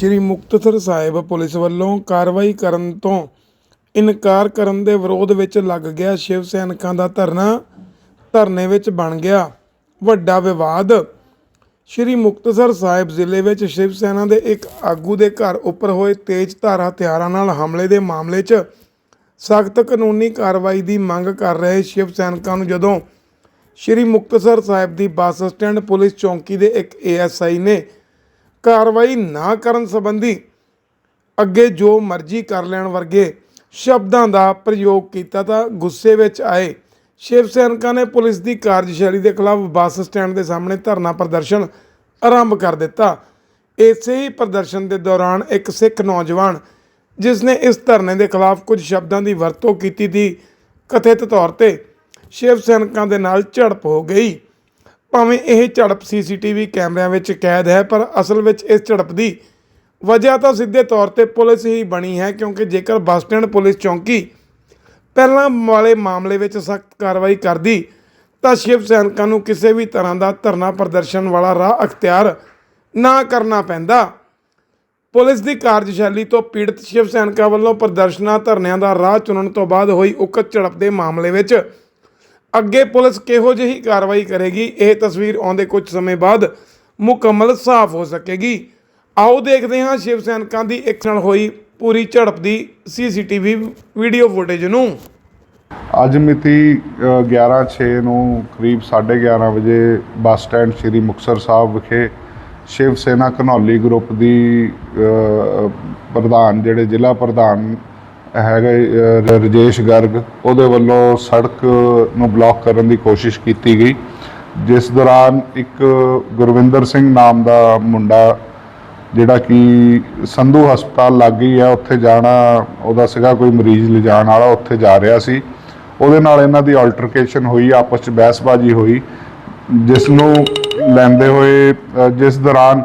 ਸ੍ਰੀ ਮੁਕਤਸਰ ਸਾਹਿਬ police ਵੱਲੋਂ ਕਾਰਵਾਈ ਕਰਨ ਤੋਂ ਇਨਕਾਰ ਕਰਨ ਦੇ ਵਿਰੋਧ ਵਿੱਚ ਲੱਗ ਗਿਆ ਸ਼ਿਵ ਸੈਨਿਕਾਂ ਦਾ ਧਰਨਾ। ਧਰਨੇ ਵਿੱਚ ਬਣ ਗਿਆ ਵੱਡਾ ਵਿਵਾਦ। ਸ਼੍ਰੀ ਮੁਕਤਸਰ ਸਾਹਿਬ ਜ਼ਿਲ੍ਹੇ ਵਿੱਚ ਸ਼ਿਵ ਸੈਨਾ ਦੇ ਇੱਕ ਆਗੂ ਦੇ ਘਰ ਉੱਪਰ ਹੋਏ ਤੇਜ਼ ਧਾਰ ਹਥਿਆਰਾਂ ਨਾਲ ਹਮਲੇ ਦੇ ਮਾਮਲੇ 'ਚ ਸਖਤ ਕਾਨੂੰਨੀ ਕਾਰਵਾਈ ਦੀ ਮੰਗ ਕਰ ਰਹੇ ਸ਼ਿਵ ਸੈਨਿਕਾਂ ਨੂੰ ਜਦੋਂ ਸ਼੍ਰੀ ਮੁਕਤਸਰ ਸਾਹਿਬ ਦੀ ਬੱਸ ਸਟੈਂਡ ਪੁਲਿਸ ਚੌਂਕੀ ਦੇ ਇੱਕ ਏਐਸਆਈ ਨੇ ਕਾਰਵਾਈ ਨਾ ਕਰਨ ਸੰਬੰਧੀ ਅੱਗੇ ਜੋ ਮਰਜ਼ੀ ਕਰ ਲੈਣ ਵਰਗੇ ਸ਼ਬਦਾਂ ਦਾ ਪ੍ਰਯੋਗ ਕੀਤਾ ਤਾਂ ਗੁੱਸੇ ਵਿੱਚ ਆਏ। ਸ਼ਿਵ ਸੈਨਿਕਾਂ ਨੇ ਪੁਲਿਸ ਦੀ ਕਾਰਜਸ਼ੈਲੀ ਦੇ ਖਿਲਾਫ ਬੱਸ ਸਟੈਂਡ ਦੇ ਸਾਹਮਣੇ ਧਰਨਾ ਪ੍ਰਦਰਸ਼ਨ ਆਰੰਭ ਕਰ ਦਿੱਤਾ। ਇਸੇ ਹੀ ਪ੍ਰਦਰਸ਼ਨ ਦੇ ਦੌਰਾਨ ਇੱਕ ਸਿੱਖ ਨੌਜਵਾਨ, ਜਿਸ ਨੇ ਇਸ ਧਰਨੇ ਦੇ ਖਿਲਾਫ ਕੁਝ ਸ਼ਬਦਾਂ ਦੀ ਵਰਤੋਂ ਕੀਤੀ ਸੀ ਕਥਿਤ ਤੌਰ ਤੇ ਸ਼ਿਵ ਸੈਨਿਕਾਂ ਦੇ ਨਾਲ ਝੜਪ ਹੋ ਗਈ। ਭਾਵੇਂ ਇਹ ਝੜਪ ਸੀਸੀਟੀਵੀ ਕੈਮਰਿਆਂ ਵਿੱਚ ਕੈਦ ਹੈ, ਪਰ ਅਸਲ ਵਿੱਚ ਇਸ ਝੜਪ ਦੀ ਵਜ੍ਹਾ ਤਾਂ ਸਿੱਧੇ ਤੌਰ ਤੇ ਪੁਲਿਸ ਹੀ ਬਣੀ ਹੈ, ਕਿਉਂਕਿ ਜੇਕਰ ਬੱਸ ਸਟੈਂਡ ਪੁਲਿਸ ਚੌਂਕੀ ਪਹਿਲਾਂ ਵਾਲੇ ਮਾਮਲੇ ਵਿੱਚ ਸਖਤ ਕਾਰਵਾਈ ਕਰਦੀ, ਤਾਂ ਸ਼ਿਵ ਸੈਨਿਕਾਂ ਨੂੰ ਕਿਸੇ ਵੀ ਤਰ੍ਹਾਂ ਦਾ ਧਰਨਾ ਪ੍ਰਦਰਸ਼ਨ ਵਾਲਾ ਰਾਹ ਅਖਤਿਆਰ ਨਾ ਕਰਨਾ ਪੈਂਦਾ। ਪੁਲਿਸ ਦੀ ਕਾਰਜਸ਼ੈਲੀ ਤੋਂ ਪੀੜਤ ਸ਼ਿਵ ਸੈਨਿਕਾਂ ਵੱਲੋਂ ਪ੍ਰਦਰਸ਼ਨਾਂ ਧਰਨਿਆਂ ਦਾ ਰਾਹ ਚੁਣਨ ਤੋਂ ਬਾਅਦ ਹੋਈ ਉਕਤ ਝੜਪ ਦੇ ਮਾਮਲੇ ਵਿੱਚ ਅੱਗੇ ਪੁਲਿਸ ਕਿਹੋ ਜਿਹੀ ਕਾਰਵਾਈ ਕਰੇਗੀ? ਇਹ ਤਸਵੀਰ ਆਉਂਦੇ ਕੁਝ ਸਮੇਂ ਬਾਅਦ ਮੁਕੰਮਲ ਸਾਫ਼ ਹੋ ਸਕੇਗੀ। ਆਓ ਦੇਖਦੇ ਹਾਂ ਸ਼ਿਵ ਸੈਨਿਕਾਂ ਦੀ ਇੱਕ ਨਾਲ ਹੋਈ ਪੂਰੀ ਝੜਪ ਦੀ ਸੀਸੀਟੀਵੀ ਵੀਡੀਓ ਫੁਟੇਜ ਨੂੰ। ਅੱਜ ਮਿਤੀ 11/6 ਨੂੰ ਕਰੀਬ 11:30 ਵਜੇ ਬੱਸ ਸਟੈਂਡ ਸ੍ਰੀ ਮੁਕਤਸਰ ਸਾਹਿਬ ਵਿਖੇ ਸ਼ਿਵ ਸੈਨਾ ਘਨੌਲੀ ਗਰੁੱਪ ਦੀ ਪ੍ਰਧਾਨ, ਜਿਹੜੇ ਜ਼ਿਲ੍ਹਾ ਪ੍ਰਧਾਨ ਹੈਗੇ ਅ, ਰਜੇਸ਼ ਗਰਗ। ਉਹਦੇ ਵੱਲੋਂ ਸੜਕ ਨੂੰ ਬਲੌਕ ਕਰਨ ਦੀ ਕੋਸ਼ਿਸ਼ ਕੀਤੀ ਗਈ। ਜਿਸ ਦੌਰਾਨ ਇੱਕ ਗੁਰਵਿੰਦਰ ਸਿੰਘ ਨਾਮ ਦਾ ਮੁੰਡਾ ਜਿਹੜਾ ਕਿ ਸੰਧੂ ਹਸਪਤਾਲ ਲੱਗ ਗਈ ਹੈ ਉੱਥੇ ਜਾਣਾ ਉਹਦਾ ਸੀਗਾ ਕੋਈ ਮਰੀਜ਼ ਲਿਜਾਣ ਵਾਲਾ ਉੱਥੇ ਜਾ ਰਿਹਾ ਸੀ। ਉਹਦੇ ਨਾਲ ਇਹਨਾਂ ਦੀ ਆਲਟਰਕੇਸ਼ਨ ਹੋਈ ਆਪਸ ਚ ਬਹਿਸਬਾਜ਼ੀ ਹੋਈ ਜਿਸ ਨੂੰ ਲੈਂਦੇ ਹੋਏ ਜਿਸ ਦੌਰਾਨ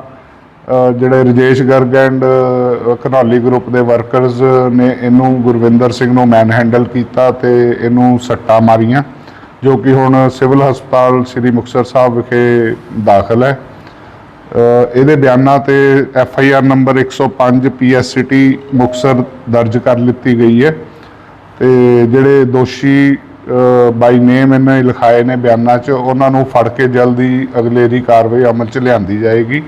ਜਿਹੜੇ ਰਜੇਸ਼ ਗਰਗ ਐਂਡ ਘਨੌਲੀ ਗਰੁੱਪ ਦੇ ਵਰਕਰਸ ਨੇ ਇਹਨੂੰ ਗੁਰਵਿੰਦਰ ਸਿੰਘ ਨੂੰ ਮੈਨ ਹੈਂਡਲ ਕੀਤਾ ਤੇ ਇਹਨੂੰ ਸੱਟਾਂ ਮਾਰੀਆਂ, ਜੋ ਕਿ ਹੁਣ ਸਿਵਲ ਹਸਪਤਾਲ ਸ੍ਰੀ ਮੁਕਤਸਰ ਸਾਹਿਬ ਵਿਖੇ ਦਾਖਲ ਹੈ। ਇਹਦੇ ਬਿਆਨਾਂ ਤੇ F I R number 105 P S T Muktsar ਦਰਜ ਕਰ ਲਿੱਤੀ ਗਈ ਹੈ। ਤੇ ਜਿਹੜੇ ਦੋਸ਼ੀ ਬਾਈ ਨੇਮ ਇਹਨਾਂ ਨੇ ਲਿਖਾਏ ਨੇ ਬਿਆਨਾਂ 'ਚ, ਉਹਨਾਂ ਨੂੰ ਫੜ ਕੇ ਜਲਦੀ ਅਗਲੇਰੀ ਕਾਰਵਾਈ ਅਮਲ 'ਚ ਲਿਆਂਦੀ ਜਾਏਗੀ।